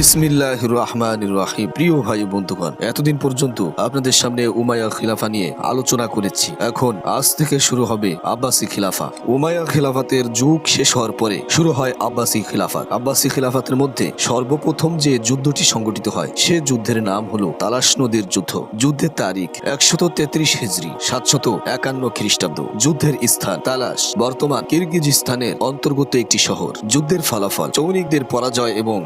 বিসমিল্লাহ রহমান রাহিম প্রিয় ভাই বন্ধুগণ, এতদিন পর্যন্ত আপনাদের সামনে উমাইয়া খিলাফা নিয়ে আলোচনা করেছি। এখন আজ থেকে শুরু হবে আব্বাসি খিলাফা। উমাইয়া খিলাফাতের যুগ শেষ হওয়ার পরে শুরু হয় আব্বাসি খিলাফাত। আব্বাসি খিলাফাতের মধ্যে সর্বপ্রথম যে যুদ্ধটি সংগঠিত হয়, সে যুদ্ধের নাম হলো তালাশ নদীর যুদ্ধ। যুদ্ধের তারিখ একশত তেত্রিশ হিজড়ি সাতশত একান্ন খ্রিস্টাব্দ। যুদ্ধের স্থান তালাশ। বর্তমান কিরগিজস্তানের অন্তর্গত একটি শহর। যুদ্ধের ফলাফল চৌনিকদের পরাজয় এবং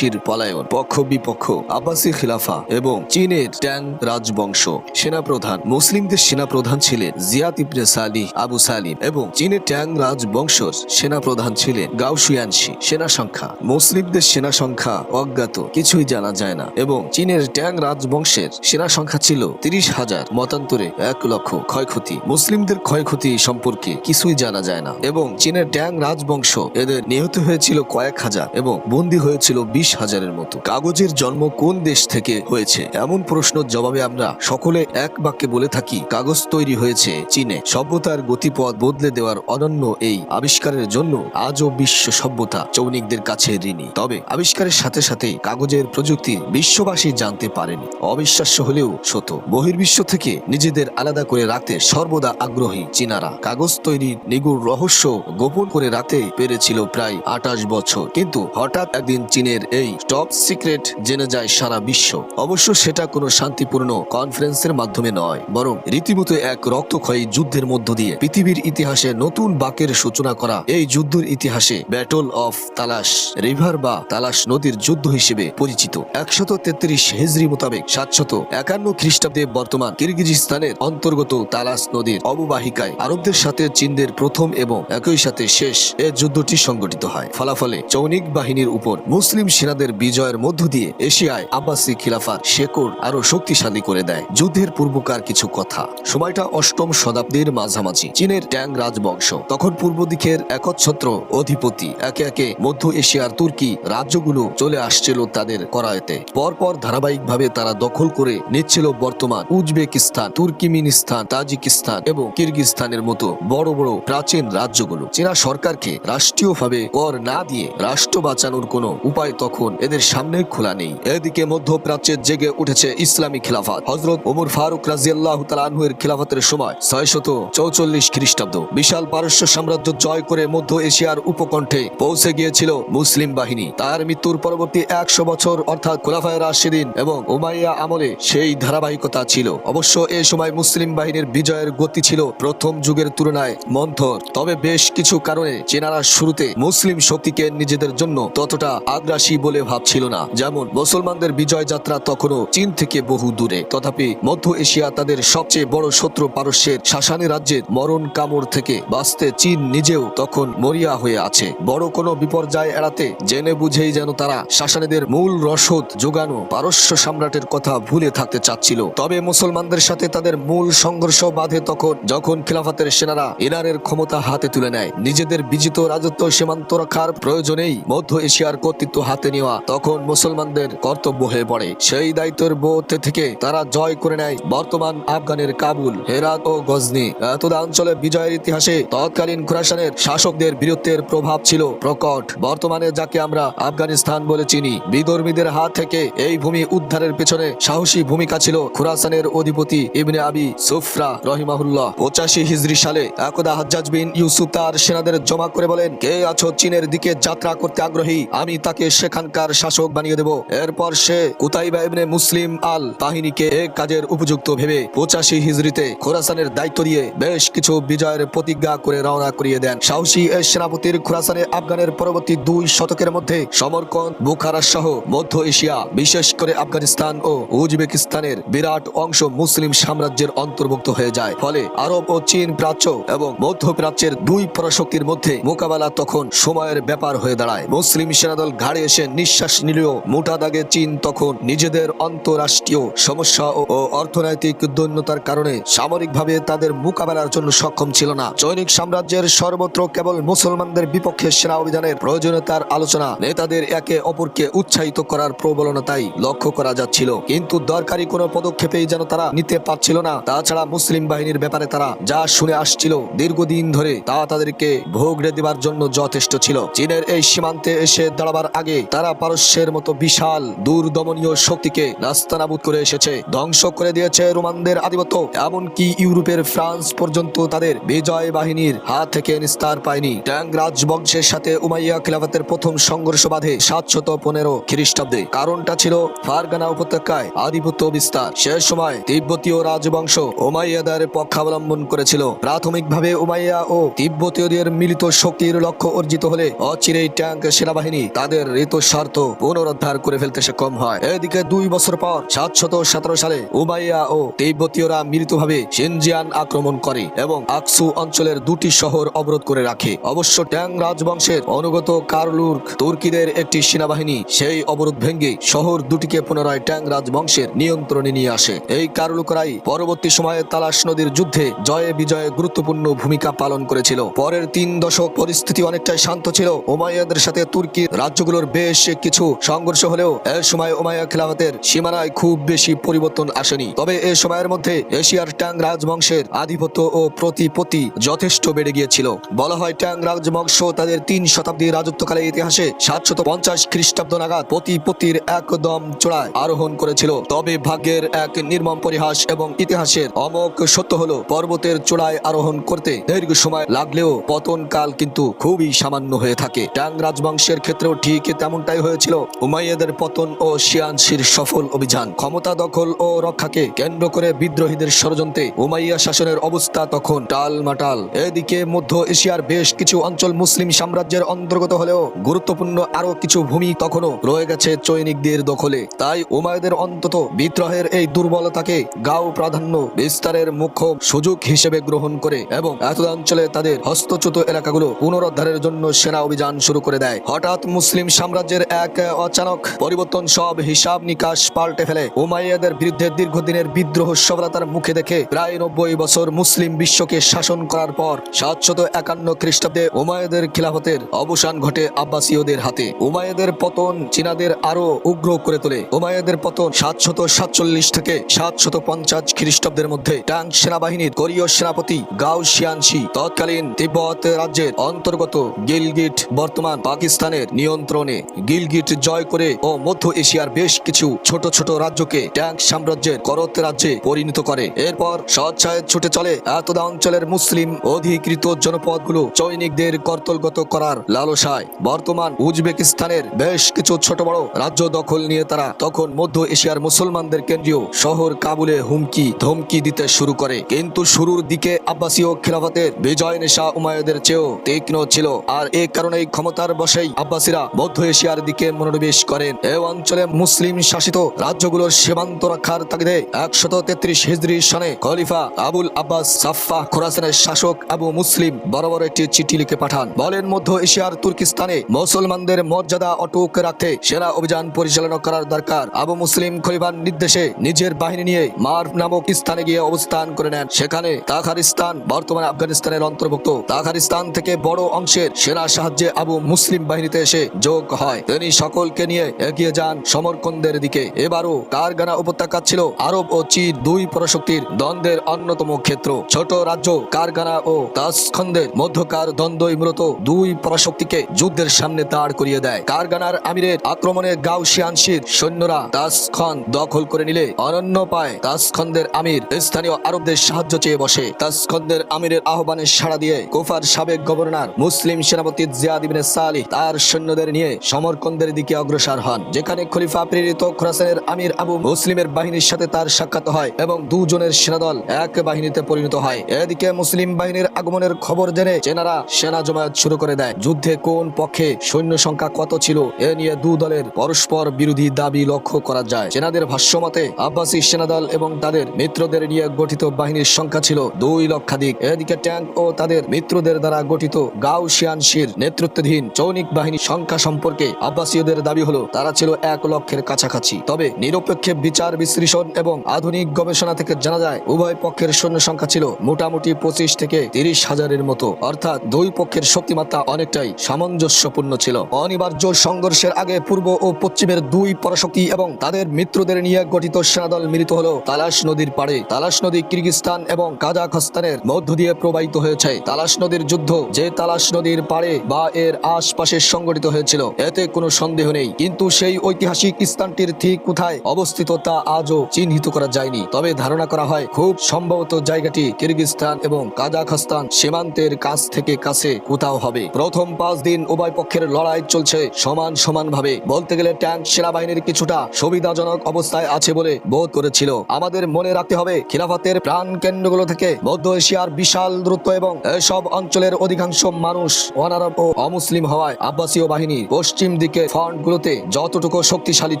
গাউসিয়ানশির পলায়ন, পক্ষ বিপক্ষ, আব্বাসি খিলাফা এবং চীনের ট্যাং রাজবংশ। সেনাপ্রধান, মুসলিমদের সেনাপ্রধান ছিলেন Ziyad ibn Salih Abu Salim এবং চীনের ট্যাং রাজবংশর সেনাপ্রধান ছিলেন গাউসিয়ানশি সেনা সংখ্যা, মুসলিমদের সেনা সংখ্যা অজ্ঞাত, কিছুই জানা যায় না এবং চীনের ট্যাং রাজবংশের সেনা সংখ্যা ছিল তিরিশ হাজার। মতান্তরে এক লক্ষ ক্ষয়ক্ষতি। মুসলিমদের ক্ষয়ক্ষতি সম্পর্কে কিছুই জানা যায় না এবং চীনের ট্যাং রাজবংশ এদের নিহত হয়েছিল কয়েক হাজার এবং বন্দী হয়েছিল বিশ হাজারের মতো। কাগজের জন্ম কোন দেশ থেকে হয়েছে? এমন প্রশ্নের জবাবে আমরা সকলে এক বাক্যে বলে থাকি, কাগজ তৈরি হয়েছে চীনে। সভ্যতার গতিপথ বদলে দেওয়ার অনন্য এই আবিষ্কারের জন্য আজও বিশ্ব সভ্যতা চৌনিকদের কাছে ঋণী। তবে আবিষ্কারের সাথে সাথে কাগজের প্রযুক্তি বিশ্ববাসী জানতে পারেনি। অবিশ্বাস্য হলেও সত্য। বহির্বিশ্ব থেকে নিজেদের আলাদা করে রাখতে সর্বদা আগ্রহী চীনারা। কাগজ তৈরির নিগুড় রহস্য গোপন করে রাখতে পেরেছিল প্রায় আঠাশ বছর। কিন্তু হঠাৎ একদিন চীনের এই টপ সিক্রেট জেনে যায় সারা বিশ্ব। অবশ্য সেটা কোনো শান্তিপূর্ণ কনফারেন্সের মাধ্যমে নয়, বরং রীতিমতো এক রক্তক্ষয়ী যুদ্ধের মধ্য দিয়ে পৃথিবীর ইতিহাসে নতুন বাকের সূচনা করা এই যুদ্ধের ইতিহাসে ব্যাটল অফ তালাশ রিভার বা তালাশ নদীর যুদ্ধ হিসেবে পরিচিত। একশত তেত্রিশ হিজরি মোতাবেক সাতশত একান্ন খ্রিস্টাব্দে বর্তমান কিরগিজস্তানের অন্তর্গত তালাশ নদীর অববাহিকায় আরবদের সাথে চীনদের প্রথম এবং একই সাথে শেষ এ যুদ্ধটি সংগঠিত হয়। ফলাফলে চৌনিক বাহিনীর উপর মুসলিম সেনাদের বিজয়ের মধ্য দিয়ে এশিয়ায় আব্বাসী খিলাফার শেকড় আরও শক্তিশালী করে দেয়। যুদ্ধের পূর্বকার কিছু কথা। সময়টা অষ্টম শতাব্দীর মাঝামাঝি। চীনের ট্যাং রাজবংশ। তখন পূর্ব দিকের একচ্ছত্র অধিপতি একে একে মধ্য এশিয়ার তুর্কি রাজ্যগুলো চলে আসছিল তাদের করায়তে। পরপর ধারাবাহিকভাবে তারা দখল করে নিচ্ছিল বর্তমান উজবেকিস্তান, তুর্কিমিনিস্তান, তাজিকিস্তান এবং কিরগিস্তানের মতো বড় বড় প্রাচীন রাজ্যগুলো। চীনা সরকারকে রাষ্ট্রীয়ভাবে কর না দিয়ে রাষ্ট্র বাঁচানোর কোনো উপায় এদের সামনে খোলা নেই। এদিকে মধ্যপ্রাচ্যে জেগে উঠেছে ইসলামী খিলাফত। হজরত ওমর ফারুক রাজিয়াল্লাহ তালানহুয়ের খিলাফতের সময় ছয়শত চৌচল্লিশ খ্রিস্টাব্দ। বিশাল পারস্য সাম্রাজ্য জয় করে মধ্য এশিয়ার উপকণ্ঠে পৌঁছে গিয়েছিল মুসলিম বাহিনী। তার মৃত্যুর পরবর্তী একশো বছর অর্থাৎ খোলাফায় রাশিদিন এবং উমাইয়া আমলে সেই ধারাবাহিকতা ছিল। অবশ্য এ সময় মুসলিম বাহিনীর বিজয়ের গতি ছিল প্রথম যুগের তুলনায় মন্থর। তবে বেশ কিছু কারণে চেনারা শুরুতে মুসলিম শক্তিকে নিজেদের জন্য ততটা আগ্রাসী বলে ভাবছিল না। যেমন মুসলমানদের বিজয় যাত্রা তখনও চীন থেকে বহু দূরে। তথাপি মধ্য এশিয়া তাদের সবচেয়ে বড় শত্রু পারস্যের শাসানি রাজ্যের মরণ কামড় থেকে বাঁচতে চীন নিজেও তখন মরিয়া হয়ে আছে। বড় কোনো বিপর্যয় এড়াতে জেনে বুঝেই যেন তারা শাসানীদের মূল রসদ যোগানো পারস্য সম্রাটের কথা ভুলে থাকতে চাচ্ছিল। তবে মুসলমানদের সাথে তাদের মূল সংঘর্ষ বাধে তখন যখন খিলাফাতের সেনারা ইরানের ক্ষমতা হাতে তুলে নেয়। নিজেদের বিজিত রাজত্ব সীমান্ত রক্ষার প্রয়োজনেই মধ্য এশিয়ার কর্তৃত্ব হাতে নেওয়া, তখন মুসলমানদের কর্তব্য হয়ে পড়ে। সেই দায়িত্বের বোধ থেকে তারা জয় করে নেয় বর্তমান আফগানের কাবুল, হেরাত ও গজনি। এতদা অঞ্চলে বিজয়ের ইতিহাসে তৎকালীন খুরাসানের শাসকদের বীরত্বের প্রভাব ছিল প্রকট। বর্তমানে যাকে আমরা আফগানিস্তান বলে চিনি, বিধর্মীদের হাত থেকে এই ভূমি উদ্ধারের পেছনে সাহসী ভূমিকা ছিল খুরাসানের অধিপতি ইবনে আবি সুফরা রহিমাহুল্লাহ। পঁচাশি হিজরি সালে একদা হাজ্জাজ বিন ইউসুফ তার সেনাদের জমা করে বলেন, কে আছো চীনের দিকে যাত্রা করতে আগ্রহী? আমি তাকে সেখানকার শাসক বানিয়ে দেব। এরপর সে কুতাইবা ইবনে মুসলিম আল বাহিনীকে এ কাজের উপযুক্ত ভেবে পঁচাশি হিজরিতে খোরাসানের দায়িত্ব দিয়ে বেশ কিছু বিজয়ের প্রতিজ্ঞা করে রওনা করিয়ে দেন। সাহসী এ সেনাপতির খোরাসানে আফগানের পরবর্তী দুই শতকের মধ্যে সমরকন্দ, বুখারা সহ মধ্য এশিয়া, বিশেষ করে আফগানিস্তান ও উজবেকিস্তানের বিরাট অংশ মুসলিম সাম্রাজ্যের অন্তর্ভুক্ত হয়ে যায়। ফলে আরব ও চীন প্রাচ্য এবং মধ্য প্রাচ্যের দুই পরাশক্তির মধ্যে মোকাবেলা তখন সময়ের ব্যাপার হয়ে দাঁড়ায়। মুসলিম সেনাদল ঘাড়ে এসে নিঃশ্বাস নিলেও মোটা দাগে চীন তখন নিজেদের অন্তরাষ্ট্রীয় সমস্যা ও অর্থনৈতিক দৈন্যতার কারণে সামরিকভাবে তাদের মোকাবেলার জন্য সক্ষম ছিল না। চৈনিক সাম্রাজ্যের সর্বত্র কেবল মুসলমানদের বিপক্ষে সেনা অভিযানের প্রয়োজনীয়তার আলোচনা, নেতাদের একে অপরকে উৎসাহিত করার প্রবলতাই লক্ষ্য করা যাচ্ছিল। কিন্তু দরকারি কোনো পদক্ষেপেই যেন তারা নিতে পারছিল না। তাছাড়া মুসলিম বাহিনীর ব্যাপারে তারা যা শুনে আসছিল দীর্ঘদিন ধরে তা তাদেরকে ভোগড়ে দেবার জন্য যথেষ্ট ছিল। চীনের এই সীমান্তে এসে দাঁড়াবার আগে তারা পারস্যের মতো বিশাল, দূরদমনীয় শক্তিকে নাস্তানাবুদ করে এসেছে, ধ্বংস করে দিয়েছে রোমানদের আধিপত্য, এমনকি ইউরোপের ফ্রান্স পর্যন্ত তাদের বিজয় বাহিনীর হাত থেকে নিস্তার পায়নি। ট্যাং রাজবংশের সাথে উমাইয়া খিলাফতের প্রথম সংঘর্ষ বাধে সাতশত পনেরো খ্রিস্টাব্দে। কারণটা ছিল ফারগানা উপত্যকায় আধিপত্য বিস্তার। সে সময় তিব্বতীয় রাজবংশ উমাইয়াদের পক্ষাবলম্বন করেছিল। প্রাথমিকভাবে উমাইয়া ও তিব্বতীয়দের মিলিত শক্তির লক্ষ্য অর্জিত হলে অচিরেই ট্যাঙ্ক সেনাবাহিনী তাদের ঋত স্বার্থ পুনরুদ্ধার করে ফেলতে সক্ষম হয়। এদিকে দুই বছর পর সাতশত সতেরো সালে উমাইয়া ও তিব্বতীয়রা মিলিতভাবে সিনজিয়ান আক্রমণ করে এবং আকসু অঞ্চলের দুটি শহর অবরোধ করে রাখে। অবশ্য ট্যাং রাজবংশের অনুগত কারলুর তুর্কিদের একটি সেনাবাহিনী সেই অবরোধ ভেঙে শহর দুটিকে পুনরায় ট্যাং রাজবংশের নিয়ন্ত্রণে নিয়ে আসে। এই কার্লুকরাই পরবর্তী সময়ে তালাশ নদীর যুদ্ধে জয়ে বিজয়ে গুরুত্বপূর্ণ ভূমিকা পালন করেছিল। পরের তিন দশক পরিস্থিতি অনেকটাই শান্ত ছিল। ওমাইয়াদের সাথে তুর্কি রাজ্যগুলোর বেশ কিছু সংঘর্ষ হলেও এ সময় ওমাইয়া খেলাফতের সীমানায় খুব বেশি পরিবর্তন আসেনি। তবে এ সময়ের মধ্যে এশিয়ার ট্যাং রাজবংশের আধিপত্য ও প্রতিপত্তি যথেষ্ট বেড়ে গিয়েছিল। বলা হয় ট্যাং রাজবংশ তাদের তিন শতাব্দী রাজত্বকালে ইতিহাসে সাতশত পঞ্চাশ খ্রিস্টাব্দ নাগাদ প্রতিপত্তির একদম চূড়ায় আরোহণ করেছিল। তবে ভাগ্যের এক নির্মম পরিহাস এবং ইতিহাসের অমোক সত্য হলো পর্বতের চূড়ায় আরোহণ করতে দীর্ঘ সময় লাগলেও পতন কাল কিন্তু খুবই সামান্য হয়ে থাকে। ট্যাং রাজবংশের ক্ষেত্রেও ঠিক তেমনটাই হয়েছিল। উমাইয়াদের পতন ও শিয়ানশির সফল অভিযান। ক্ষমতা দখল ও রক্ষাকে কেন্দ্র করে বিদ্রোহীদের ষড়যন্ত্রে উমাইয়া শাসনের অবস্থা তখন টাল মাটাল এদিকে মধ্য এশিয়ার বেশ কিছু অঞ্চল মুসলিম সাম্রাজ্যের অন্তর্গত হলেও গুরুত্বপূর্ণ আরও কিছু ভূমি তখনও রয়ে গেছে চৈনিকদের দখলে। তাই উমায়দের অন্তত বিদ্রোহের এই দুর্বলতাকে গাও প্রাধান্য বিস্তারের মুখ্য সুযোগ হিসেবে গ্রহণ করে এবং অঞ্চলে তাদের হস্তচ্যুত এলাকাগুলো পুনরুদ্ধারের জন্য সেনা অভিযান শুরু করে দেয়। হঠাৎ মুসলিম সাম্রাজ্যের এক অচানক পরিবর্তন সব হিসাব নিকাশ পাল্টে ফেলে। উমাইয়াদের বিরুদ্ধে দীর্ঘদিনের বিদ্রোহ সফলতার মুখে দেখে প্রায় নব্বই বছর মুসলিম বিশ্বকে শাসন করার পর সাতশত একান্ন খ্রিস্টাব্দে উমায়দের খিলাফতের অবসান ঘটে আব্বাসীয়দের হাতে। উমায়দের পতন চীনাদের আরও উগ্র করে তোলে। উমায়দের পতন সাতশত সাতচল্লিশ থেকে সাতশত পঞ্চাশ খ্রিস্টাব্দের মধ্যে ট্যাঙ্ক সেনাবাহিনীর কোরীয় সেনাপতি গাও শিয়ানশি তৎকালীন তিব্বত রাজ্যের অন্তর্গত গিলগিট বর্তমান পাকিস্তানের নিয়ন্ত্রণে গিলগিট জয় করে ও মধ্য এশিয়ার বেশ কিছু ছোট ছোট রাজ্যকে ট্যাঙ্ক সাম্রাজ্যের করত রাজ্যে পরিণত করে। এরপর স্বচ্ছায় ছুটে চলে এতদা অঞ্চলের মুসলিম অধিকৃত জনপদগুলো চৈনিকদের কর্তলগত করার লালসায়। বর্তমান উজবেকিস্তানের বেশ কিছু ছোট বড় রাজ্য দখল নিয়ে তারা তখন মধ্য এশিয়ার মুসলমানদের কেন্দ্রীয় শহর কাবুলে হুমকি ধমকি দিতে শুরু করে। কিন্তু শুরুর দিকে আব্বাসীয় খিলাফতের বিজয় নেশা উমায়দের চেয়েও তীক্ষ্ণ ছিল। আর এ কারণেই ক্ষমতার বসেই আব্বাসীরা মধ্য এশিয়ার দিকে মনোনিবেশ করেন। এ অঞ্চলে মুসলিম শাসিত রাজ্যগুলোর সীমান্ত রক্ষার তাগিদে একশত তেত্রিশ হিজড়ি সনে খলিফা আবুল আব্বাস সাফা খোরাসানের শাসক আবু মুসলিম বরাবর একটি চিঠি লিখে পাঠান। বলেন, মধ্য এশিয়ার তুর্কিস্তানে মুসলমানদের মর্যাদা অটুক রাখতে সেনা অভিযান পরিচালনা করার দরকার। আবু মুসলিম খলিফার নির্দেশে নিজের বাহিনী নিয়ে মার নামক স্থানে গিয়ে অবস্থান করে নেন। সেখানে তাখারিস্তান, বর্তমানে আফগানিস্তানের অন্তর্ভুক্ত। তাখারিস্তান থেকে বড় অংশের সেনা সাহায্যে আবু মুসলিম বাহিনীতে এসে যোগ হয়। তিনি সকলকে নিয়ে এগিয়ে যান সমরকন্দের দিকে। এবারও কারগানা উপত্যকা ছিল? আরব ও চীন দুই পরাশক্তির দ্বন্দ্বের অন্যতম ক্ষেত্র। ছোট রাজ্য কারগানা ও তাসখন্দের মধ্যকার দ্বন্দ্বই মূলত দুই পরাশক্তিকে যুদ্ধের সামনে দাঁড় করিয়ে দেয়। কারগানার আমিরের আক্রমণে গাউসিয়ানশির সৈন্যরা তাসখন দখল করে নিলে অনন্য পায়। তাসখন্দের আমির স্থানীয় আরবদের সাহায্য চেয়ে বসে। তাসখন্দের আমিরের আহ্বানে সাড়া দিয়ে কুফার সাবেক গভর্নর মুসলিম সেনাপতি জিয়াদ ইবনে সালিহ তার সৈন্যদের নিয়ে সমরকন্দের দিকে অগ্রসর হন, যেখানে খলিফা প্রেরিত খোরাসানের আমির আবু মুসলিমের বাহিনীর সাথে তার সাক্ষাৎ হয় এবং দুজনের সেনাদল এক বাহিনীতে পরিণত হয়। এদিকে মুসলিম বাহিনীর আগমনের খবর জেনে চেনারা সেনা জমায়েত শুরু করে দেয়। যুদ্ধে কোন পক্ষে সৈন্য সংখ্যা কত ছিল, এ নিয়ে দু দলের পরস্পর বিরোধী দাবি লক্ষ্য করা যায়। চেনাদের ভাষ্যমতে আব্বাসী সেনাদল এবং তাদের মিত্রদের নিয়ে গঠিত বাহিনীর সংখ্যা ছিল দুই লক্ষাধিক। এদিকে ট্যাঙ্ক ও তাদের মিত্রদের দ্বারা গঠিত গাউসিয়ানশির নেতৃত্বাধীন চৌনিক বাহিনীর সংখ্যা সম্পর্কে আব্বাসীয়দের দাবি হলো, তারা ছিল এক লক্ষের কাছাকাছি। তবে নিরপেক্ষে বিচার, বিশ্লেষণ এবং আধুনিক গবেষণা থেকে জানা যায়, উভয় পক্ষের সৈন্য সংখ্যা ছিল মোটামুটি পঁচিশ থেকে তিরিশ হাজারের মতো। অর্থাৎ দুই পক্ষের শক্তিমাত্রা অনেকটাই সামঞ্জস্যপূর্ণ ছিল। অনিবার্য সংঘর্ষের আগে পূর্ব ও পশ্চিমের দুই পরাশক্তি এবং তাদের মিত্রদের নিয়ে গঠিত সেনাদল মিলিত হলো তালাশ নদীর পাড়ে। তালাশ নদী কিরগিস্তান এবং কাজাখস্তানের মধ্য দিয়ে প্রবাহিত হয়েছে। তালাশ নদীর যুদ্ধ যে তালাশ নদীর পাড়ে বা এর আশপাশে সংগঠিত হয়েছিল। এতে কোনো সন্দেহ নেই। কিন্তু সেই ঐতিহাসিক স্থানটির ঠিক কোথায় অবস্থিত তা আজও চিহ্নিত করা যায়নি। তবে ধারণা করা হয়, খুব সম্ভবত জায়গাটি কিরগিজস্তান এবং কাজাখস্তান সীমান্তের কাছ থেকে কাছে কোথাও হবে। প্রথম পাঁচ দিন উভয় পক্ষের লড়াই চলছে সমান সমান ভাবে বলতে গেলে ট্যাঙ্ক সেনাবাহিনীর কিছুটা সুবিধাজনক অবস্থায় আছে বলে বোধ করেছিল। আমাদের মনে রাখতে হবে, খিলাফতের প্রাণ কেন্দ্রগুলো থেকে মধ্য এশিয়ার বিশাল দূরত্ব এবং এসব অঞ্চলের অধিকাংশ মানুষ অনারব ও অমুসলিম হওয়ায় আব্বাসীয় বাহিনী পশ্চিম দিকে ফ্রন্টগুলোতে যতটুকু শক্তিশালী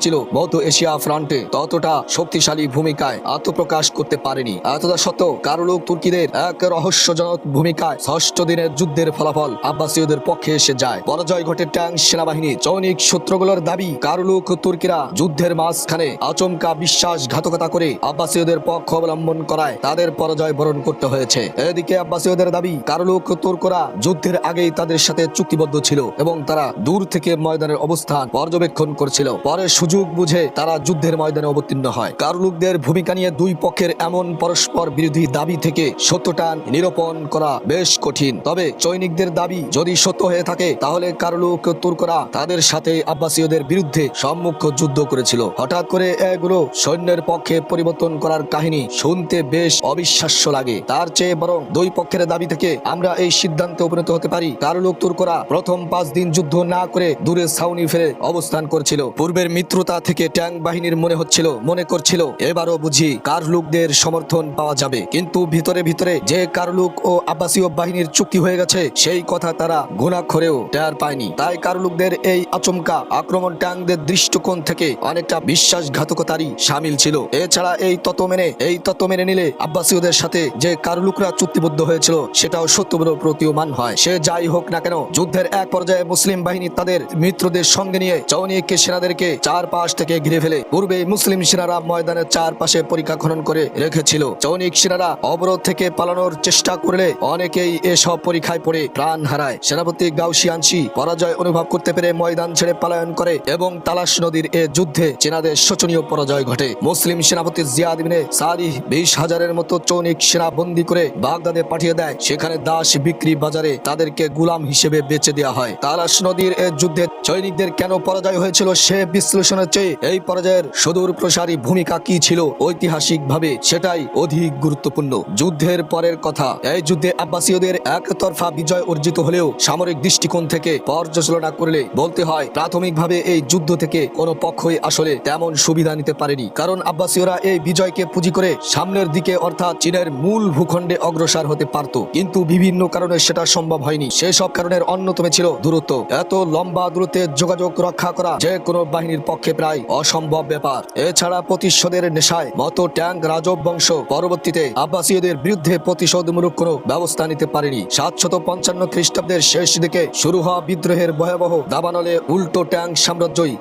ছিল মধ্য এশিয়া ফ্রন্টে, ততটা শক্তিশালী ভূমিকায় আত্মপ্রকাশ করতে পারেনি। এতটা সত্ত্বেও কারুলুক তুর্কিদের এক রহস্যজনক ভূমিকায় ষষ্ঠ দিনের যুদ্ধের ফলাফল আব্বাসীয়দের পক্ষে এসে যায়। পরাজয় ঘটে ট্যাঙ্ক সেনাবাহিনী চৌনিক সূত্রগুলোর দাবি কারুলুক তুর্কিরা যুদ্ধের মাঝখানে আচমকা বিশ্বাসঘাতকতা করে আব্বাসীয়দের পক্ষ অবলম্বন করায় তাদের পরাজয় বরণ করতে হয়েছে। এদিকে আব্বাসীয়দের দাবি কারুলুক তুর্করা যুদ্ধের আগেই তাদের সাথে চুক্তিবদ্ধ ছিল এবং তারা দূর থেকে ময়দানের অবস্থান পর্যবেক্ষণ করছিল। পরে সুযোগ বুঝে তারা যুদ্ধের ময়দানে অবতীর্ণ হয়। কারুলুকদের ভূমিকা নিয়ে দুই পক্ষের এমন পরস্পর বিরোধী দাবি থেকে সত্যটা নিরূপণ করা বেশ কঠিন। তবে চৈনিকদের দাবি যদি সত্য হয়ে থাকে, তাহলে কারুলুক তুর্করা তাদের সাথে আব্বাসীয়দের বিরুদ্ধে সম্মুখ যুদ্ধ করেছিল। হঠাৎ করে এগুলো সৈন্যের পক্ষে পরিবর্তন করার কাহিনী শুনতে বেশ অবিশ্বাস্য লাগে। তার চেয়ে বরং দুই পক্ষের দাবি থেকে আমরা এই সিদ্ধান্তে উপনীত হতে পারি, কারুলুক তুর্করা প্রথম পাঁচ দিন যুদ্ধ না করে দূরে ছাউনি ফেলে অবস্থান করছিল। পূর্বের মিত্রতা থেকে ট্যাং বাহিনীর মনে হচ্ছিল, মনে করছিল, এবারও বুঝি কারলুকদের সমর্থন পাওয়া যাবে। কিন্তু ভিতরে ভিতরে যে কারলুক ও আব্বাসীয় বাহিনীর চুক্তি হয়ে গেছে, সেই কথা তারা ঘুণাক্ষরেও টের পায়নি। তাই কারলুকদের এই আচমকা আক্রমণ ট্যাঙ্কদের দৃষ্টিকোণ থেকে অনেকটা বিশ্বাসঘাতকতারই সামিল ছিল। এছাড়া এই তত্ত্ব মেনে, এই তত্ত্ব মেনে নিলে আব্বাসীয়দের সাথে যে কারলুকরা চুক্তিবদ্ধ হয়েছিল, সেটাও সত্য বলে প্রতীয়মান হয়। সে যাই হোক না কেন, যুদ্ধের এক পর্যায়ে মুসলিম বাহিনী তাদের মিত্রদের সঙ্গে নিয়ে চৌনিক সেনাদেরকে চারপাশ থেকে ঘিরে ফেলে, পূর্বে মুসলিম সেনারা ময়দানের চারপাশে পরীক্ষা খনন করে রেখেছিল। চৌনিক সেনারা অবরোধ থেকে পালানোর চেষ্টা করলে অনেকেই এসব পরীক্ষায় পড়ে প্রাণ হারায়। সেনাপতি গাউসিয়ানসি পরাজয় অনুভব করতে পেরে ময়দান ছেড়ে পলায়ন করে এবং তালাশ নদীর এ যুদ্ধে চেনাদের শোচনীয় পরাজয় ঘটে। মুসলিম সেনাপতি জিয়াদ ইবনে সালিহ বিশ হাজারের মতো চৌনিক সেনা বন্দী করে বাগদাদে পাঠিয়ে দেয়। সেখানে দাস বিক্রি বাজারে তাদেরকে গুলাম হিসেবে বেচে দেওয়া হয়। তালাশ নদীর এ যুদ্ধে সৈনিকদের কেন পরাজয় হয়েছিল সে বিশ্লেষণের চেয়ে এই পরাজয়ের সুদূর প্রসারী ভূমিকা কি ছিল ঐতিহাসিক ভাবে সেটাই অধিক গুরুত্বপূর্ণ। যুদ্ধের পরের কথা, এই যুদ্ধে আব্বাসীয়দের একতরফা বিজয় অর্জিত হলেও সামরিক দৃষ্টিকোণ থেকে পর্যালোচনা করলে বলতে হয়, প্রাথমিকভাবে এই যুদ্ধ থেকে কোনো পক্ষই আসলে তেমন সুবিধা নিতে পারেনি। কারণ আব্বাসীয়রা এই বিজয়কে পুঁজি করে সামনের দিকে অর্থাৎ চীনের মূল ভূখণ্ডে অগ্রসর হতে পারত। কিন্তু বিভিন্ন কারণে সেটা সম্ভব হয়নি। সেসব কারণের অন্যতম ছিল দূরত্ব। এত লম্বা দূরত্বে যোগাযোগ রক্ষা করা যে কোনো বাহিনীর পক্ষে প্রায় অসম্ভব ব্যাপার। এছাড়া প্রতিশোধের নেশায় মত ট্যাঙ্ক রাজব বংশ পরবর্তীতে আব্বাসীয়দের বিরুদ্ধে প্রতিশোধমূলক কোনো ব্যবস্থা নিতে পারেনি। সাতশত পঞ্চান্ন খ্রিস্টাব্দের শেষ দিকে শুরু হওয়া বিদ্রোহের ভয়াবহ দাবানলে উল্টো ট্যাঙ্ক সাম্রাজ্যই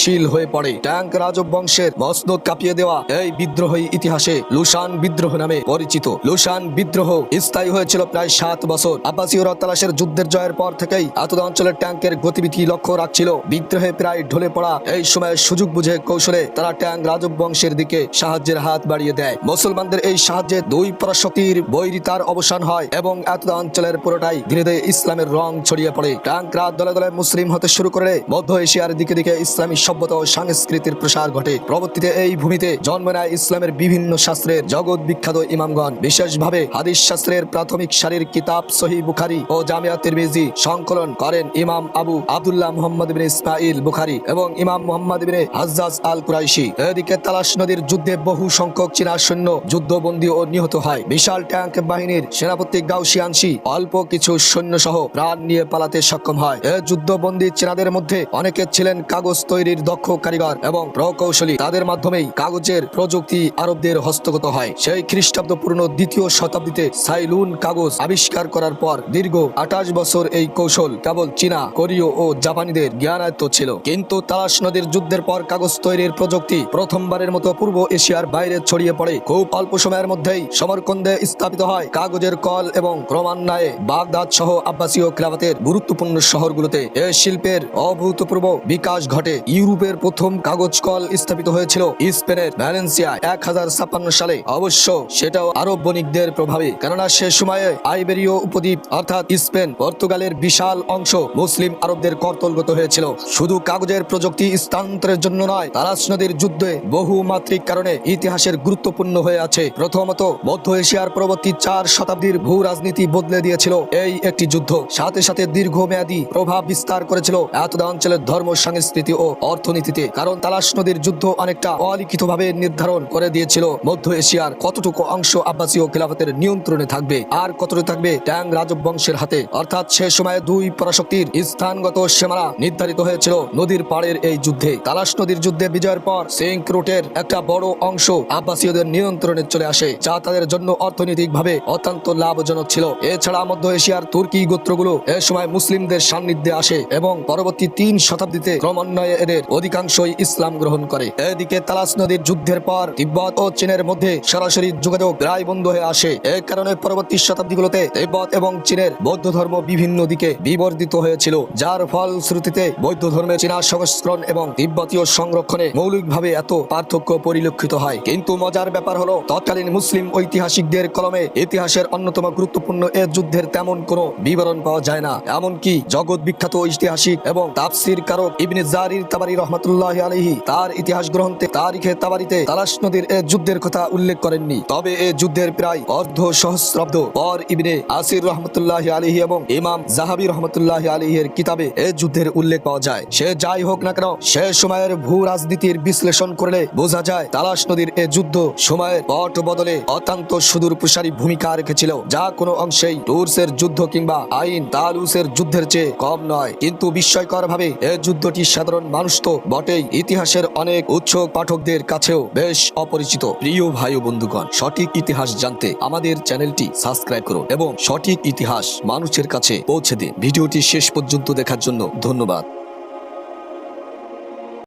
অস্থিরশীল হয়ে পড়ে। ট্যাঙ্ক রাজব বংশের মসনদ কাঁপিয়ে দেওয়া এই বিদ্রোহী ইতিহাসে লুসান বিদ্রোহ নামে পরিচিত। লুসান বিদ্রোহ স্থায়ী হয়েছিল প্রায় সাত বছর। আব্বাসীয়রা তালাশের যুদ্ধের জয়ের পর থেকেই এতদ অঞ্চলের ট্যাঙ্কের গতিবিধি লক্ষ্য রাখছিল। বিদ্রোহে প্রায় ঢলে পড়া এই সময় সুযোগ বুঝে কৌশলে তারা ট্যাঙ্ক রাজব বংশের দিকে সাহায্যের হাত বাড়িয়ে দেয়। মুসলমানদের এই সাহায্যে দুই পরাশক্তির বৈরিতার অবসান হয় এবং এতদ অঞ্চলের পুরোটাই ধীরে ধীরে ইসলামের রং ছড়িয়ে পড়ে। ট্যাঙ্করা দলে দলে মুসলিম হতে শুরু করে মধ্য এশিয়ার দিকে দিকে ইসলামী সভ্যতা ও সংস্কৃতির প্রসার ঘটে। পরবর্তীতে এই ভূমিতে জন্ম নেয় ইসলামের বিভিন্ন শাস্ত্রের জগৎ বিখ্যাত ইমামগণ। বিশেষভাবে হাদিস শাস্ত্রের প্রাথমিক সারির কিতাব সহি বুখারি ও জামিয়া তিরমিজি সংকলন করেন ইমাম আবু আব্দুল্লাহ মোহাম্মদ বিন ইসমাইল বুখারি এবং ইমাম মোহাম্মদ বিন হাজ্জাজ আল কুরাইশি এদিকে তালাশ নদীর যুদ্ধে বহু সংখ্যক চীনা সৈন্য যুদ্ধবন্দী ও নিহত হয়। বিশাল ট্যাঙ্ক বাহিনীর সেনাপতি গাউসিয়ানসি অল্প কিছু সৈন্য সহ প্রাণ নিয়ে পালাতে সক্ষম হয়। এ যুদ্ধবন্দী চীনাদের মধ্যে অনেকে ছিলেন কাগজ তৈরির দক্ষ কারিগর এবং প্রকৌশলী। তাদের মাধ্যমেই কাগজের প্রযুক্তি আরবদের হস্তগত হয়। সেই খ্রিস্টাব্দ পূর্ণ দ্বিতীয় শতাব্দীতে সাইলুন কাগজ আবিষ্কার করার পর দীর্ঘ আঠাশ বছর এই কৌশল কেবল চীনা, কোরীয় ও জাপানিদের জ্ঞানায়ত্ত ছিল। কিন্তু তালাশ নদীর যুদ্ধের পর কাগজ তৈরির প্রযুক্তি প্রথমবারের মতো পূর্ব এশিয়ার বাইরে ছড়িয়ে পড়ে। খুব অল্প সময়ের মধ্যেই সমরকন্দে স্থাপিত হয় কাগজের কল এবং ক্রমান্বয়ে বাগদাদ সহ আব্বাসীয় খিলাফতের গুরুত্বপূর্ণ শহরগুলোতে। এ শিল্পের অভূতপূর্ব বিকাশ ঘটে। ইউরোপ ইউরোপের প্রথম কাগজ কল স্থাপিত হয়েছিল স্পেনের ভ্যালেন্সিয়ায় এক হাজার ছাপ্পান্ন সালে। অবশ্য সেটাও আরব বণিকদের প্রভাবে, কেননা সে সময়ে আইবেরীয় উপদ্বীপ অর্থাৎ স্পেন, পর্তুগালের বিশাল অংশ মুসলিম আরবদের কর্তলগত হয়েছিল। শুধু কাগজের প্রযুক্তি স্থানান্তরের জন্য নয় তালাস নদীর যুদ্ধে বহু মাত্রিক কারণে ইতিহাসের গুরুত্বপূর্ণ হয়ে আছে। প্রথমত, মধ্য এশিয়ার পরবর্তী চার শতাব্দীর ভূ রাজনীতি বদলে দিয়েছিল এই একটি যুদ্ধ। সাথে সাথে দীর্ঘমেয়াদী প্রভাব বিস্তার করেছিল এতদা অঞ্চলের ধর্ম সংস্কৃতি ও অর্থনীতিতে, কারণ তালাশ নদীর যুদ্ধ অনেকটা অলিখিতভাবে নির্ধারণ করে দিয়েছিল। মধ্য এশিয়ার কতটুকু অংশ আব্বাসীয় খিলাফতের নিয়ন্ত্রণে থাকবে, আর কতটুকু থাকবে ট্যাং রাজবংশের হাতে? অর্থাৎ সে সময় দুই পরাশক্তির স্থানগত সীমানা নির্ধারিত হয়েছিল নদীর পাড়ের এই যুদ্ধে। তালাশ নদীর যুদ্ধে বিজয়ের পর সিঙ্ক রুটের একটা বড় অংশ আব্বাসীয়দের নিয়ন্ত্রণে চলে আসে, যা তাদের জন্য অর্থনৈতিকভাবে অত্যন্ত লাভজনক ছিল। এছাড়া মধ্য এশিয়ার তুর্কি গোত্রগুলো এ সময় মুসলিমদের সান্নিধ্যে আসে এবং পরবর্তী তিন শতাব্দীতে ক্রমান্বয়ে এদের অধিকাংশই ইসলাম গ্রহণ করে। এদিকে তালাস নদীর যুদ্ধের পর তিব্বত ও চীনের মধ্যে সরাসরি যোগাযোগ প্রায় বন্ধ হয়ে আসে। এ কারণে পরবর্তী শতাব্দীগুলোতে তিব্বত এবং চীনের বৌদ্ধ ধর্ম বিভিন্ন দিকে বিবর্ধিত হয়েছিল, যার ফলশ্রুতিতে বৌদ্ধ ধর্মের চীনা সংস্করণ এবং তিব্বতীয় সংরক্ষণে মৌলিকভাবে এত পার্থক্য পরিলক্ষিত হয়। কিন্তু মজার ব্যাপার হলো, তৎকালীন মুসলিম ঐতিহাসিকদের কলমে ইতিহাসের অন্যতম গুরুত্বপূর্ণ এ যুদ্ধের তেমন কোনো বিবরণ পাওয়া যায় না। এমনকি জগৎ বিখ্যাত ঐতিহাসিক এবং তাফসির কারক ইবনে জারির তাবারি রহমতুল্লাহ আলহি তার ইতিহাস গ্রন্থে, তারিখে তাবারিতে তালাশ নদীর এ যুদ্ধের কথা উল্লেখ করেননি। তবে এ যুদ্ধের প্রায় অর্ধ সহস্রাব্দ পর ইবনে আসির রহমতুল্লাহ আলহি এবং ইমাম জাহাবি রহমতুল্লাহ আলহির কিতাবে এ যুদ্ধের উল্লেখ পাওয়া যায়। সে যাই হোক না কেন, সে সময়ের ভূ রাজনীতির বিশ্লেষণ করলে বোঝা যায়, তালাশ নদীর এ যুদ্ধ সময়ের পট বদলে অত্যন্ত সুদূর প্রসারী ভূমিকা রেখেছিল, যা কোনো অংশেই টুরসের যুদ্ধ কিংবা আইন তালুসের যুদ্ধের চেয়ে কম নয়। কিন্তু বিস্ময়কর ভাবে এ যুদ্ধটি সাধারণ মানুষ তো বটেই ইতিহাসের অনেক উৎসুক পাঠকদের কাছেও বেশ অপরিচিত। প্রিয় ভাই বন্ধুগণ, সঠিক ইতিহাস জানতে আমাদের চ্যানেলটি সাবস্ক্রাইব করুন এবং সঠিক ইতিহাস মানুষের কাছে পৌঁছে দিন। ভিডিওটি শেষ পর্যন্ত দেখার জন্য ধন্যবাদ।